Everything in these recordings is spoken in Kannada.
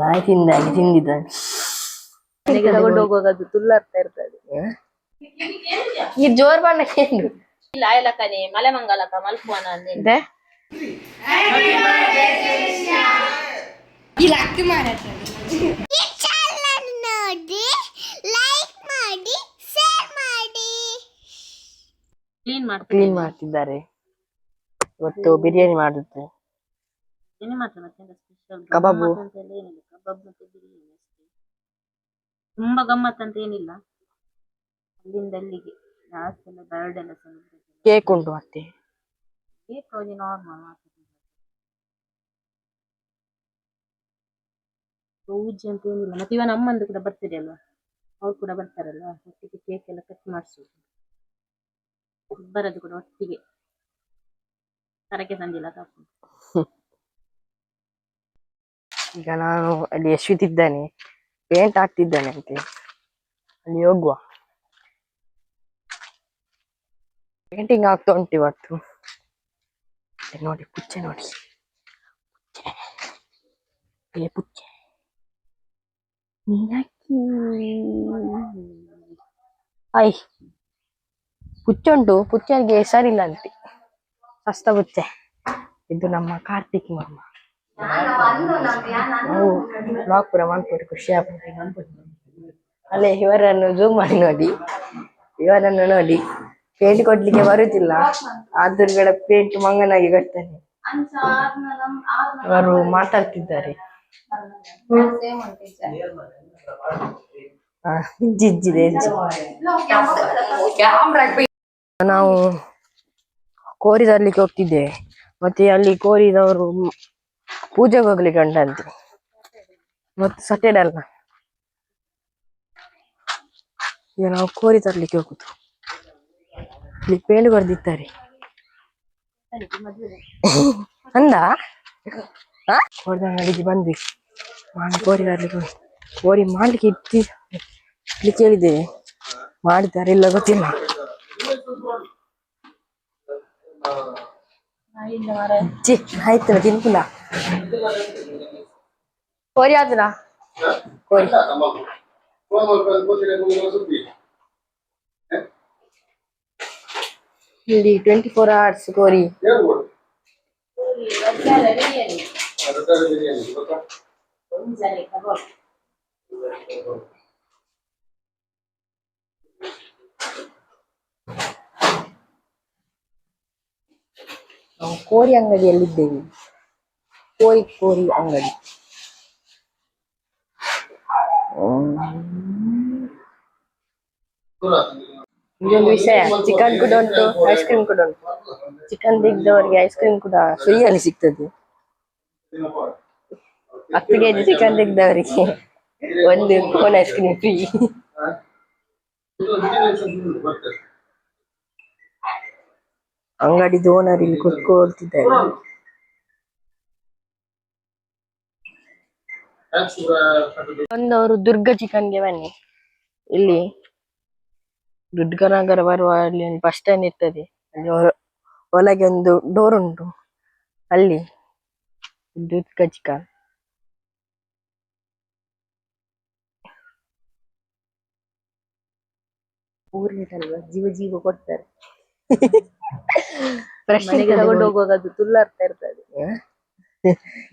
ನಾಯಿ ತಿಂದಾಗಿ ತಿಂದಿದ್ದಾನೆ ಮನೆಗೆ ತಗೊಂಡು ಹೋಗುವಾಗ ಅದು ತುಳ್ಳಾಡ್ತಾ ಇರ್ತದೆ. ಈ ಜೋರ್ ಬಣ್ಣ ಏನು? ಇಲ್ಲ ಆಯಲ ಕನೆ ಮಲೆ ಮಂಗಲಕ್ಕ ಮಲ್ಪುವನ ಅಂದೇನು ಇದೆ ನೋಡಿ ಲೈಕ್ ಮಾಡಿ ಶೇರ್ ಮಾಡಿ. ಕ್ಲೀನ್ ಕ್ಲೀನ್ ಮಾಡ್ತಿದ್ದಾರೆ. ಇವತ್ತು ಬಿರಿಯಾನಿ ಮಾಡುತ್ತೆ ಏನೇ ಮಾತ್ರ ಮತ್ತೆ? ಸ್ಪೆಷಲ್ ಕಬಾಬು. ಮತ್ತೆ ಬಿರಿಯಾನಿ ಅಷ್ಟೇ. ತುಂಬಾ ಗಮ್ಮತ್ ಅಂತ ಏನಿಲ್ಲ. ಅಲ್ಲಿಂದ ಅಲ್ಲಿಗೆ. ಲಾಸ್ಟ್ ಎಲ್ಲ ಬರ್ಡ್ ಎಲ್ಲ ಸೆಲೆಬ್ರೇಟ್ ಕೇಕ್ ಉಂಟು ಮತ್ತೆ? ಕೇಕ್ ಅವರಿಗೆ ನಾರ್ಮಲ್ ಮಾಡ್ತಾರೆ ಪೂಜೆ ಅಂತ ಏನಿಲ್ಲ. ಮತ್ತೆ ಇವನ ಅಮ್ಮಂದು ಕೂಡ ಬರ್ತಿದೆ ಅಲ್ವಾ? ಅವ್ರು ಕೂಡ ಬರ್ತಾರಲ್ಲ ಒಟ್ಟಿಗೆ ಕೇಕ್ ಎಲ್ಲ ಕಟ್ ಮಾಡಿಸೋದು. ಬರೋದು ಕೂಡ ಒಟ್ಟಿಗೆ. ತರಕೆ ತಂದಿಲ್ಲ ಕಾಪು ಈಗ ನಾನು ಅಲ್ಲಿ ಯಶ್ವಿತ್ ಇದ್ದಾನೆ ಪೇಂಟ್ ಹಾಕ್ತಿದ್ದಾನೆ ಅಂತೆ. ಅಲ್ಲಿ ಹೋಗುವ. ಪೇಂಟಿಂಗ್ ಆಗ್ತಾ ಉಂಟು ಇವತ್ತು. ನೋಡಿ, ಪುಚ್ಚೆ ನೋಡಿ. ಏ ಪುಚ್ಚೆ. ಐ. ಪುಚ್ಚೆ ಉಂಟು. ಪುಚ್ಚರಿಗೆ ಹೆಸರಿಲ್ಲ ಅಂತೆ. ಸಸ್ತ ಪುಚ್ಚೆ. ಇದು ನಮ್ಮ ಕಾರ್ತಿಕ್ ಮಾಮ ನಾವು ಬ್ಲಾಗ್ ಪೂರ ಮಾಡ್ಬೋದು ಖುಷಿ ಆಗ್ಬೋದು. ಅಲ್ಲೇ ಇವರನ್ನು ಜೂಮ್ ಮಾಡಿ ನೋಡಿ. ಇವರನ್ನು ನೋಡಿ. ಪೇಂಟ್ ಕೊಡ್ಲಿಕ್ಕೆ ಬರುತ್ತಿಲ್ಲ. ಆದ್ರೂ ಪೇಂಟ್ ಮಂಗನಾಗಿ ಕಟ್ತಾನೆ. ಅವರು ಮಾತಾಡ್ತಿದ್ದಾರೆ. ಇಜ್ಜಿದೆ ನಾವು ಕೋರಿ ತರ್ಲಿಕ್ಕೆ ಹೋಗ್ತಿದ್ದೇವೆ ಮತ್ತೆ ಅಲ್ಲಿ ಕೋರಿದವರು ಪೂಜೆಗೆ ಹೋಗ್ಲಿಕ್ಕೆ ಉಂಟಂತೆ ಮತ್ತೆ ಸಟರ್ಡೆ ಅಲ್ಲ. ಈಗ ನಾವು ಕೋರಿ ತರ್ಲಿಕ್ಕೆ ಹೋಗುದು. ಇಲ್ಲಿ ಪೇಂಟ್ ಬರ್ದಿದ್ದಾರೆ. ಅಂದ? ಹೊಡೆದ ಬಂದ್ವಿ. ಮಾಡಿ ಕೋರಿ ತರ್ಲಿಕ್ಕೆ ಕೋರಿ ಮಾಡ್ಲಿಕ್ಕೆ ಇಟ್ಟಿ ಇಲ್ಲಿ ಕೇಳಿದ್ದೇವೆ ಮಾಡಿದ್ದಾರೆ ಇಲ್ಲ ಗೊತ್ತಿಲ್ಲ. ಆಯ್ತು ತಿನ್ಕುಲ ಕೋರಿ ಆದ್ರ ಕೋರಿ ಇಲ್ಲಿ ಟ್ವೆಂಟಿ ಫೋರ್ ಅವರ್ಸ್ ಕೋರಿ ನಾವು ಕೋರಿ ಅಂಗಡಿಯಲ್ಲಿದ್ದೇವೆ ಕೋರಿ ಕೋರಿ ಅಂಗಡಿ ಇದೊಂದು ವಿಷಯ ಚಿಕನ್ ಕೂಡ ಉಂಟು ಐಸ್ ಕ್ರೀಮ್ ಕೂಡ ಉಂಟು ಚಿಕನ್ ತೆಗ್ದವರಿಗೆ ಐಸ್ ಕ್ರೀಮ್ ಕೂಡ ಫ್ರೀಯಲ್ಲಿ ಸಿಗ್ತದೆ ಹತ್ತು ಕೆಜಿ ಚಿಕನ್ ತೆಗ್ದವರಿಗೆ ಒಂದು cone ice cream free ಅಂಗಡಿದು owner ಇಲ್ಲಿ ಕುತ್ಕೊಳ್ತಿದ್ದಾರೆ. ಒಂದವರು ದುರ್ಗ ಚಿಕನ್ಗೆ ಬನ್ನಿ. ಇಲ್ಲಿ ದುರ್ಗನಗರ ಬರುವ ಅಲ್ಲಿ ಬಸ್ ಸ್ಟ್ಯಾಂಡ್ ಇರ್ತದೆ. ಅಲ್ಲಿ ಒಳಗೆ ಒಂದು ಡೋರ್ ಉಂಟು. ಅಲ್ಲಿ ದುರ್ಗ ಚಿಕನ್ ಊರಿನಲ್ವಾ? ಜೀವ ಜೀವ ಕೊಡ್ತಾರೆ. ಫ್ರೆಶ್ ತಗೊಂಡು ಹೋಗುವಾಗ ಅದು ತುಳ್ಳಾಡ್ತಾ ಇರ್ತದೆ.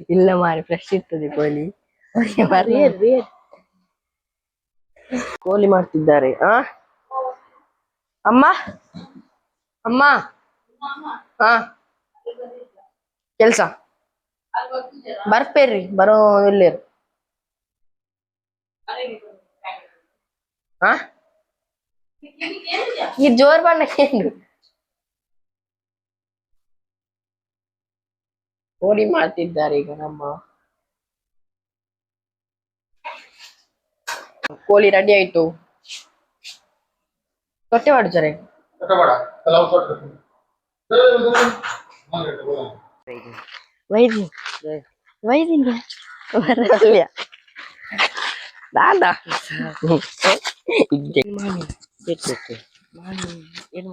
ಇಲ್ಲ ಮಾರಿ ಫ್ರೆಶ್ ಇರ್ತದೆ ಕೋಳಿ. ಕೋಳಿ ಮಾಡ್ತಿದ್ದಾರೆ. ಆ? ಅಮ್ಮ? ಅಮ್ಮ? ಹಾ ಕೆಲ್ಸ? ಬರ್ಪೇರ್ರಿ ಬರೋ ಇಲ್ಲೇರು ಹಾ ಈ ಜೋರ್ ಬಣ್ಣಕ್ಕೆ ಏನು ಕೋಳಿ ಮಾಡ್ತಿದ್ದಾರೆ ಈಗ ನಮ್ಮ ಕೋಳಿ ರೆಡಿ ಆಯ್ತು ತೊಟ್ಟೆ ಮಾಡುತ್ತಾರೆ ವೈದ್ಯ ವೈದ್ಯ ಬರಲ್ಲ ದಾದ ಇದ್ದೆ ಮಾಡಿ ಬಿಟ್ಟು ಮಾಡಿ ಏನು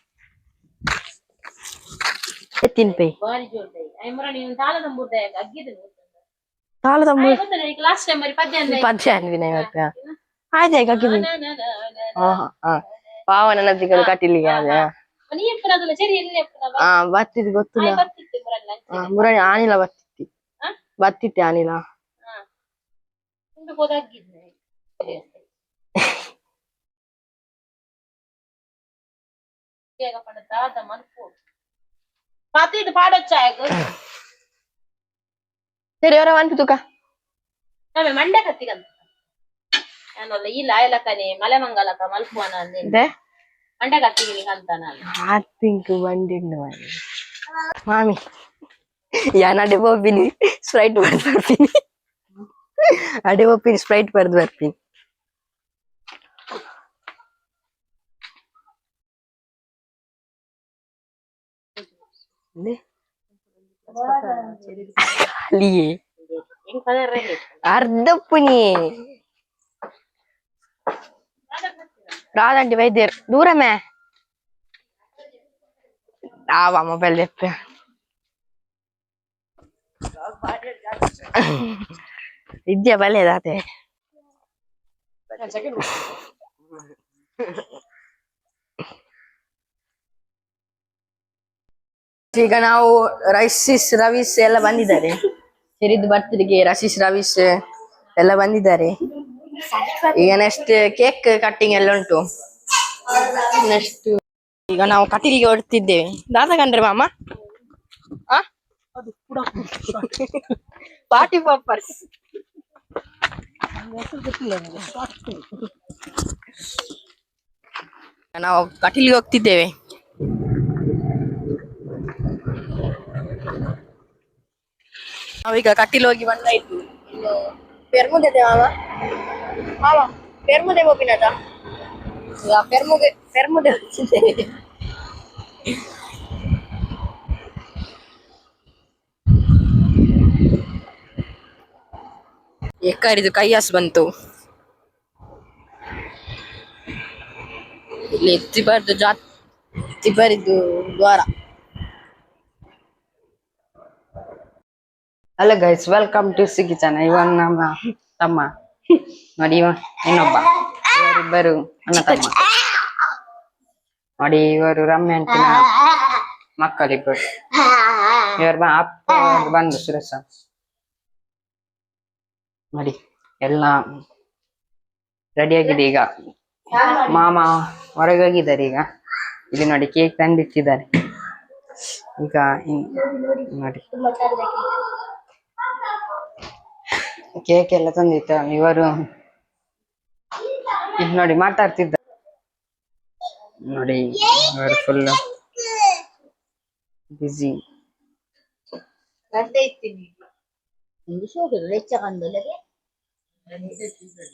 మరి ಪದ್ಯ ಅಂದ್ರೆ ಪದ್ಯ ಅನ್ವಿನ ಇವತ್ತ ಆಯ್ತು ಈಗ ಹಾಕಿದ್ವಿ ಹಾ ಹಾ ಪಾವನ ನದಿಗಳು ಕಟ್ಟಿಲಿಗೆ ಅದೇ ನೀ ಎಪ್ಪನದಲ್ಲ ಸರಿ ಎಲ್ಲಿ ಎಪ್ಪನವ ಹಾ ಬತ್ತಿದ್ ಗೊತ್ತಿಲ್ಲ ಬರ್ತಿತ್ತು ಬರಲ್ಲ ಹಾ ಮುರಣಿ ಆನಿಲ ಬತ್ತಿತ್ತಿ ಹಾ? ಬತ್ತಿತ್ತೆ ಆನಿಲ ಹಾ ಮುಂದೆ ಹೋದಾಗಿದ್ನೆ ಬೇಗ ಪಡತಾದ ಮನ್ಪು ಪಾತಿ ಇದು ಪಾಡೊಚ್ಚಾಯಗ ಸರಿ ಅವರ ಅನ್ಪಿ ತೂಕ ನಮ್ಮೆ ಮಂಡ್ಯ ಕತ್ತಿಗಂತ ನಾನಲ್ಲ ಈ ಲಾಯಲಕನೆ ಮಲೆಮಂಗಲಕ ಮಲ್ಪುವನ ಅಂದೆ ಇದೆ ಮಂಡ್ಯ ಕತ್ತಿಗೆ ನೀ ಕಂತ ನಾನು I think ಬಂಡಿ ಮಾಡಿ ಮಾಮಿ ಯಾನ್ ಅಡೆ ಹೋಗ್ಬಿನಿ ಸ್ಪ್ರೈಟ್ ಬರ್ದು ಬರ್ತೀನಿ ಅಡೆ ಹೋಗ್ತೀನಿ ಸ್ಪ್ರೈಟ್ ಬರ್ದು ಬರ್ತೀನಿ అర్ధపుని రాదండి వైద్యర్ దూరమే రావా మొబైల్ చెప్పా విద్య బలేదాతే ಈಗ ನಾವು ರಶೀಶ್ ರವೀಶ್ ಎಲ್ಲ ಬಂದಿದ್ದಾರೆ. ಸಿರಿದ್ ಬರ್ತಿಗೆ ರಶೀಶ್ ರವೀಶ್ ಎಲ್ಲ ಬಂದಿದ್ದಾರೆ. ಈಗ ನೆಕ್ಸ್ಟ್ ಕೇಕ್ ಕಟ್ಟಿಂಗ್ ಎಲ್ಲ ಉಂಟು. ನೆಕ್ಸ್ಟ್ ಈಗ ನಾವು ಕಟೀಲಿಗೆ ಹೊರಡ್ತಿದ್ದೇವೆ. ದಾದ ಕಂಡ್ರೆ ಮಾಮ? ಪಾರ್ಟಿ ಪಾಪರ್ಸ್ ನಾವು ಕಟೀಲಿಗೆ ಹೋಗ್ತಿದ್ದೇವೆ. ನಾವೀಗ ಕಟೀಲ್ ಹೋಗಿ ಬಂದಾಯ್ತು ಇನ್ನು ಪೆರ್ಮುದೆ ಮಾಮ ಮಾಮ ಪೆರ್ಮುದೆ ಹೋಗಿನದ ಈಗ ಪೆರ್ಮುದೆ ಪೆರ್ಮುದೆ ಹೋಗ್ತಿದ್ದೇವೆ ಎಕ್ಕರಿದು ಕೈಯಾಸ್ ಬಂತು ಇಲ್ಲಿ ಎತ್ತಿಬಾರ್ದು ಜಾತ್ ಎತ್ತಿಬಾರಿದ್ದು ದ್ವಾರ Hello guys welcome to ಸಿಗಿಚನ ಇವನ್ ನಮ್ಮ ತಮ್ಮ. ನೋಡಿ ಇವ, ಇನ್ನೊಬ್ಬ. ಇವರಿಬ್ಬರು ಅಣ್ಣ ತಮ್ಮ. ನೋಡಿ ಇವರು ರಮ್ಯ ಅಂಟಿನ ಮಕ್ಕಳಿಬ್ಬರು ಇವರು ಅಪ್ಪ ಬಂದು ಸುರೇಶ ನೋಡಿ, ಎಲ್ಲ ರೆಡಿ ಆಗಿದೆ ಈಗ. ಮಾಮ ಹೊರಗೆ ಹೋಗಿದ್ದಾರೆ ಈಗ. ಇಲ್ಲಿ ನೋಡಿ ಕೇಕ್ ತಂದಿಟ್ಟಿದ್ದಾರೆ. ಈಗ ನೋಡಿ. ಕೇಕ್ ಎಲ್ಲ ತಂದಿತ್ತ. ಇವರು ಇದು ನೋಡಿ ಮಾತಾಡ್ತಿದ್ದ ನೋಡಿ ಇವರು ಫುಲ್ ಬಿಸಿ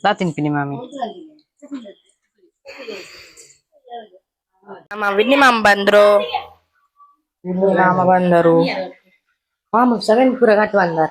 ಬಾ ತಿನ್ಪಿನಿ ಮಾಮಿ. ನಮ್ಮ ವಿನ್ನಿ ಮಾಮ ಬಂದ್ರು. ವಿನ್ನಿ ಮಾಮ ಬಂದರು. ಮಾಮ ಸೆವೆನ್ ಪುರ ಕಟ್ಟು ಬಂದಾರ.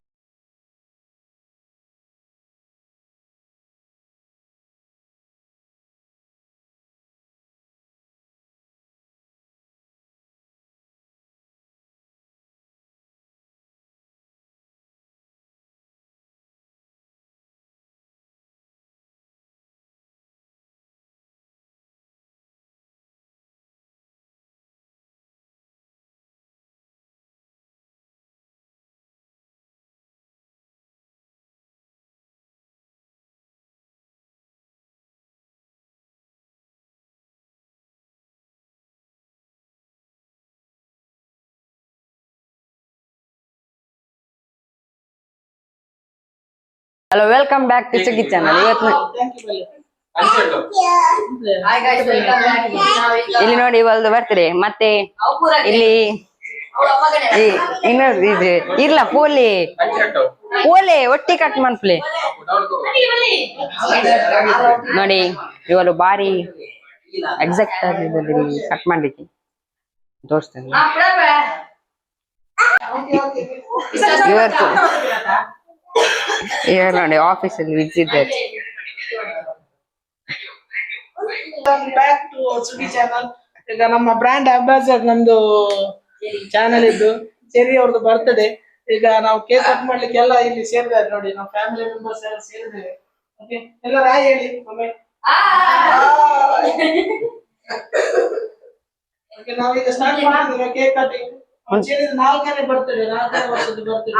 ಹಲೋ ವೆಲ್ಕಮ್ ಬ್ಯಾಕ್ ಟು ಸುಗಿ ಚಾನಲ್ ಇವತ್ತು ಇಲ್ಲಿ ನೋಡಿ ಇವಲ್ದು ಬರ್ತೀರಿ ಮತ್ತೆ ಇಲ್ಲಿ ಇನ್ನೊಂದು ಇದು ಇಲ್ಲ ಪೋಲಿ. ಪೋಲೆ ಒಟ್ಟಿ ಕಟ್ ಮನ್ಪ್ಲೆ ನೋಡಿ ಇವರು ಬಾರಿ ಎಕ್ಸಾಕ್ಟ್ ಆಗಿ ಇದ್ರಲ್ಲಿ ಕಟ್ ಮಾಡ್ಲಿಕ್ಕೆ. ತೋರಿಸ್ತೇನೆ. ಇವತ್ತು ನೋಡಿ ಆಫೀಸಲ್ಲಿ ಬಿದ್ದಿದ್ದಾರೆ ಬ್ಯಾಕ್ ಟು ಸುಗಿ ಚಾನಲ್ ಈಗ ನಮ್ಮ ಬ್ರ್ಯಾಂಡ್ ಅಂಬಾಸಿಡರ್ ನಮ್ದು ಚಾನಲ್ ಇದ್ದು ಸೇರಿ ಅವ್ರದ್ದು ಬರ್ತದೆ ಈಗ ನಾವು ಕೇಕ್ ಕಟ್ ಮಾಡ್ಲಿಕ್ಕೆ ಎಲ್ಲ ಇಲ್ಲಿ ಸೇರಿದ್ದಾರೆ ನೋಡಿ ನಮ್ಮ ಫ್ಯಾಮಿಲಿ ಮೆಂಬರ್ಸ್ ಎಲ್ಲ ಸೇರಿದ್ದೇವೆ ಓಕೆ ಎಲ್ಲರೂ ಹಾಯ್ ಹೇಳಿ ಒಮ್ಮೆ. ಓಕೆ ನಾವೀಗ ಸ್ಟಾರ್ಟ್ ಮಾಡಿದ್ರೆ ಕೇಕ್ ಕಟಿಂಗ್ ನಾಲ್ಕನೇ ಬರ್ತಡೆ ನಾಲ್ಕನೇ ವರ್ಷದ ಬರ್ತಡೆ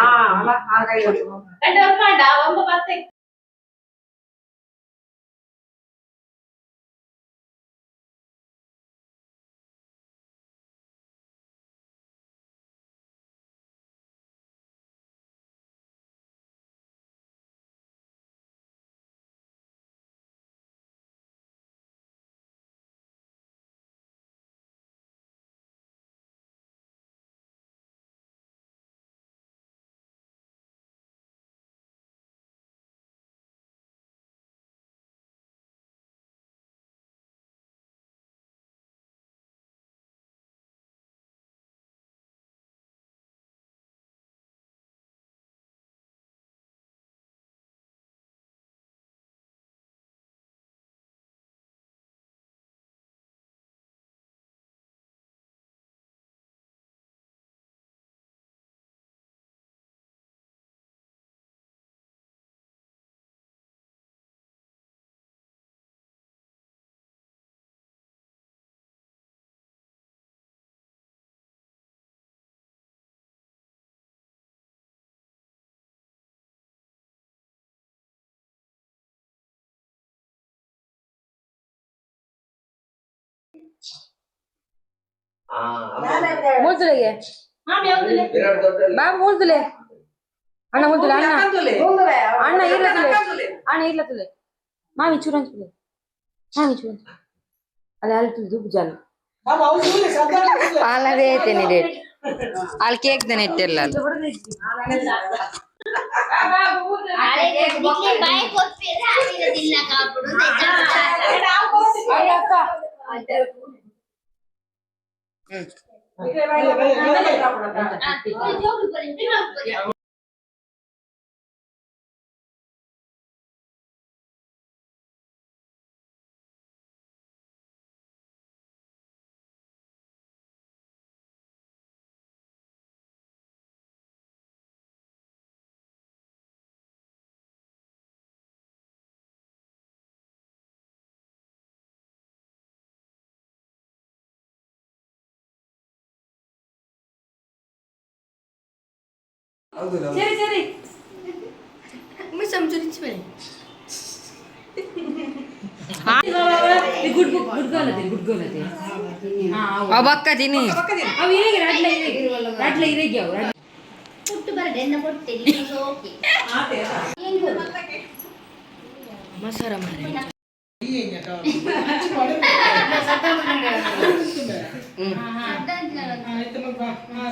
ಮೂಲ್ತುಲೆಗೆ ಬಾ ಮೂಲ್ತುಲೆ ಅಣ್ಣ ಮೂಲ್ತುಲೆ ಅಣ್ಣ ಅಣ್ಣ ಇರ್ಲತ್ತುಲೆ ಅಣ್ಣ ಇರ್ಲತ್ತುಲೆ ಮಾವಿ ಚೂರ ಹಂಚ್ಬಿಲೆ ಮಾವಿ ಚೂರ ಅದೇ ಅಲ್ಲಿ ದುಬ್ಬು ಜಾಲು ನಮ್ಮ ಅವ್ರು ಸದ್ಯ Ah, ಪಾಲವೇ ಐತೇನೆ ಡೇಟ್ ಅಲ್ಲಿ ಕೇಕ್ ದನ ಇಟ್ಟಿರಲ್ಲ ಅಲ್ಲಿ ಬಾಯಿ ಕೊಟ್ಟಿದ್ರೆ ಆಗಿರೋದಿಲ್ಲ ಕಾಪುಡು ಅಬ್ಬಕ್ಕ ತಿನ್ನಿ ಪುಟ್ಟು ಬರಡೆ ಎನ್ನ ಕೊಡ್ತೇನೆ okay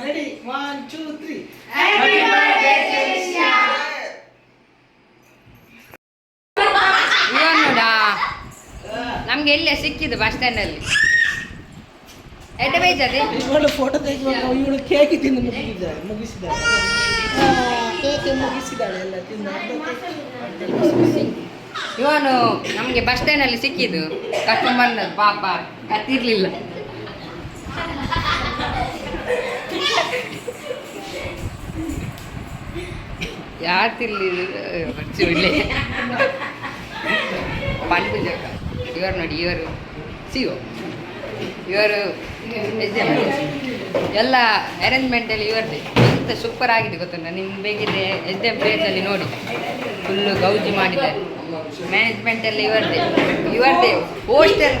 ready one two three ನಮ್ಗೆ ಎಲ್ಲೇ ಸಿಕ್ಕಿದ್ದು ಬಸ್ ಸ್ಟ್ಯಾಂಡ್ ಅಲ್ಲಿ. ಎಡ್ಡೆ ಬೈತದೆ ಇವಳು ಫೋಟೋ ತೆಗೆಯುವಾಗ ಇವಳು ಕೇಕ್ ತಿಂದು ಮುಗಿಸಿದ್ದಾಳೆ ಮುಗಿಸಿದ್ದಾಳೆ. ಕೇಕ್ ಮುಗಿಸಿದ್ದಾಳೆ ಎಲ್ಲ ತಿಂದು ಇವನು ನಮ್ಗೆ ಬಸ್ ಸ್ಟ್ಯಾಂಡ್ ಅಲ್ಲಿ ಸಿಕ್ಕಿದ್ದು. ಕರ್ಕೊಂಡ್ ಬಂದದ್ದು ಪಾಪ ಕತ್ತಿರ್ಲಿಲ್ಲ. ತಿರ್ಲಿಲ್ಲ ಒಳ್ಳೆ ಪಂಡು ಜಕ್ಕ ಇವರು ನೋಡಿ, ಇವರು. ಸಿಒ. ಇವರು ಎಲ್ಲ ಅರೇಂಜ್ಮೆಂಟಲ್ಲಿ ಇವರದೇ ಎಂತ ಸೂಪರ್ ಆಗಿದೆ ಗೊತ್ತುಂಟ? ನಿಮ್ಮ ಬೇಕಿದ್ರೆ ಎಸ್ ಎಂ ಪ್ಲೇಸಲ್ಲಿ ನೋಡಿ. ಫುಲ್ಲು ಗೌಜಿ ಮಾಡಿದ್ದಾರೆ. ಮ್ಯಾನೇಜ್ಮೆಂಟಲ್ಲಿ ಇವರದೇ ಇವರದೇ ಹೋಸ್ಟೆಲ್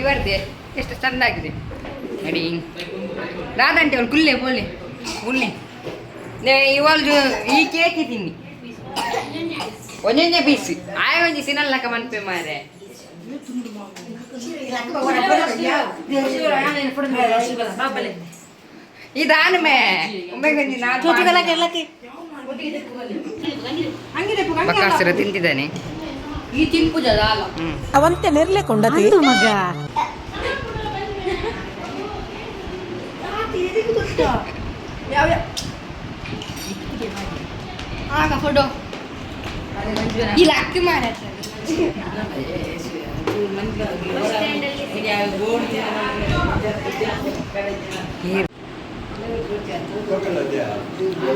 ಇವರದೇ ಎಷ್ಟು ಚೆಂದಾಗಿದೆ. ನೋಡಿ. ರಾಧಾಂಟಿ ಅವ್ರು ಕುಲ್ಲೆ ಬೋಲೆ ಉಳ್ಳಿ ಇವಾಗ ಈ ಕೇಕ್ ತಿನ್ನಿ. ಒಂದೊಂದೇ ಬೀಸಿ ಆಯ ಒಂಜಿ ಸಿನಲ್ಲಕ ಮನ್ಪೆ ಮಾರೆ. ಇದಾನ ಮೇ ಒಮ್ಮೆ ಗಂಜಿ ಬಕಾಸುರ ತಿಂತಿದ್ದಾನೆ. ಈ ತಿನ್ಪು ಜಲ ಹ್ಮ್ ಅವಂತೆ ನೆರ್ಲೆ ಕೊಂಡತಿ. ಮಗ. টাকা ফটো ఇలాక్కి మానేస్తారు Hãy subscribe cho kênh Ghiền Mì Gõ Để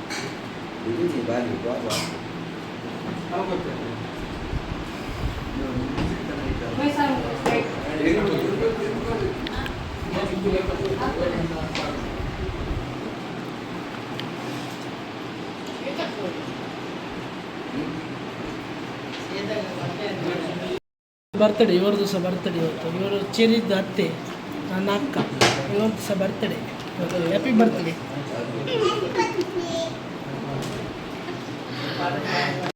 không bỏ lỡ những video hấp dẫn birthday ಇವ್ರದ್ದು ಸಹ ಬರ್ತಡೇ ಇವತ್ತು ಇವರು ಚೆರಿದ್ದು ಅತ್ತೆ ನನ್ನ ಅಕ್ಕ ಇವತ್ತು ಸಹ ಬರ್ತಡೇ ಹ್ಯಾಪಿ ಬರ್ತಡೇ